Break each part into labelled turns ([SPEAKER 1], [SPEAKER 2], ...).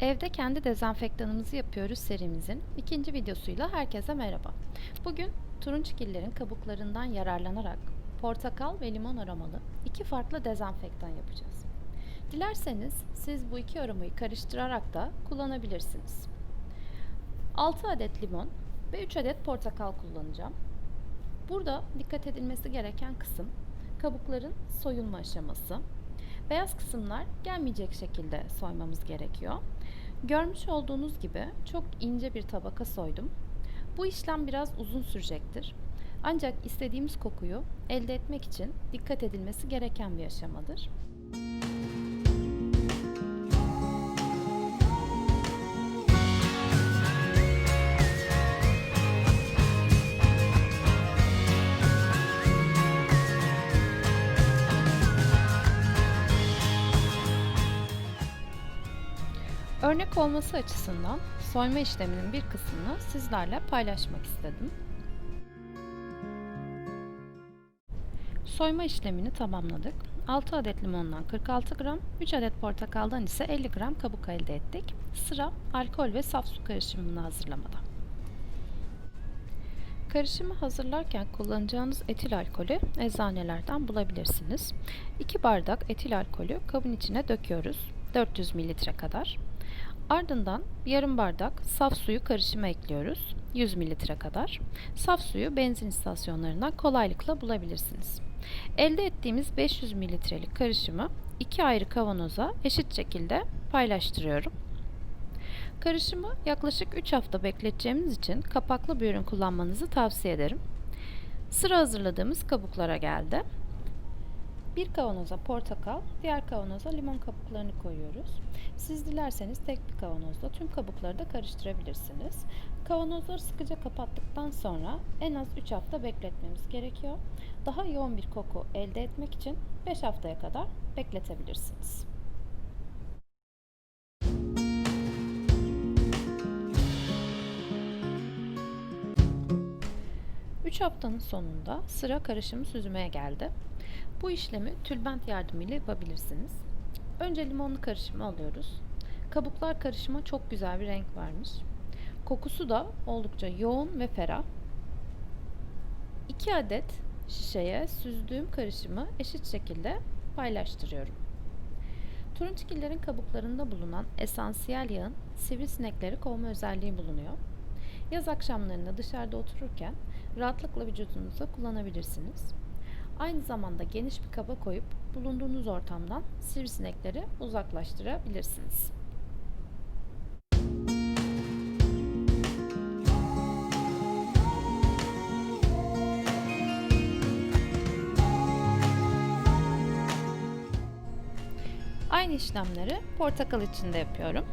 [SPEAKER 1] Evde kendi dezenfektanımızı yapıyoruz serimizin ikinci videosuyla herkese merhaba. Bugün turunçgillerin kabuklarından yararlanarak portakal ve limon aromalı iki farklı dezenfektan yapacağız. Dilerseniz siz bu iki aromayı karıştırarak da kullanabilirsiniz. 6 adet limon ve 3 adet portakal kullanacağım. Burada dikkat edilmesi gereken kısım kabukların soyulma aşaması. Beyaz kısımlar gelmeyecek şekilde soymamız gerekiyor. Görmüş olduğunuz gibi çok ince bir tabaka soydum. Bu işlem biraz uzun sürecektir. Ancak istediğimiz kokuyu elde etmek için dikkat edilmesi gereken bir aşamadır. Örnek olması açısından soyma işleminin bir kısmını sizlerle paylaşmak istedim. Soyma işlemini tamamladık. 6 adet limondan 46 gram, 3 adet portakaldan ise 50 gram kabuk elde ettik. Sıra alkol ve saf su karışımını hazırlamada. Karışımı hazırlarken kullanacağınız etil alkolü eczanelerden bulabilirsiniz. 2 bardak etil alkolü kabın içine döküyoruz. 400 mililitre kadar. Ardından yarım bardak saf suyu karışıma ekliyoruz. 100 mililitre kadar. Saf suyu benzin istasyonlarından kolaylıkla bulabilirsiniz. Elde ettiğimiz 500 mililitrelik karışımı iki ayrı kavanoza eşit şekilde paylaştırıyorum. Karışımı yaklaşık 3 hafta bekleteceğimiz için kapaklı bir ürün kullanmanızı tavsiye ederim. Sıra hazırladığımız kabuklara geldi. Bir kavanoza portakal, diğer kavanoza limon kabuklarını koyuyoruz. Siz dilerseniz tek bir kavanozda tüm kabukları da karıştırabilirsiniz. Kavanozları sıkıca kapattıktan sonra en az 3 hafta bekletmemiz gerekiyor. Daha yoğun bir koku elde etmek için 5 haftaya kadar bekletebilirsiniz. Üç haftanın sonunda sıra karışımı süzmeye geldi. Bu işlemi tülbent yardımıyla yapabilirsiniz. Önce limonlu karışımı alıyoruz. Kabuklar karışıma çok güzel bir renk vermiş. Kokusu da oldukça yoğun ve ferah. 2 adet şişeye süzdüğüm karışımı eşit şekilde paylaştırıyorum. Turunçgillerin kabuklarında bulunan esansiyel yağın sivrisinekleri kovma özelliği bulunuyor. Yaz akşamlarında dışarıda otururken rahatlıkla vücudunuza kullanabilirsiniz. Aynı zamanda geniş bir kaba koyup bulunduğunuz ortamdan sivrisinekleri uzaklaştırabilirsiniz. Aynı işlemleri portakal için de yapıyorum.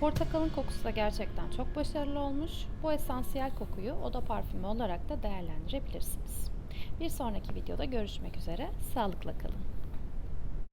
[SPEAKER 1] Portakalın kokusu da gerçekten çok başarılı olmuş. Bu esansiyel kokuyu oda parfümü olarak da değerlendirebilirsiniz. Bir sonraki videoda görüşmek üzere. Sağlıkla kalın.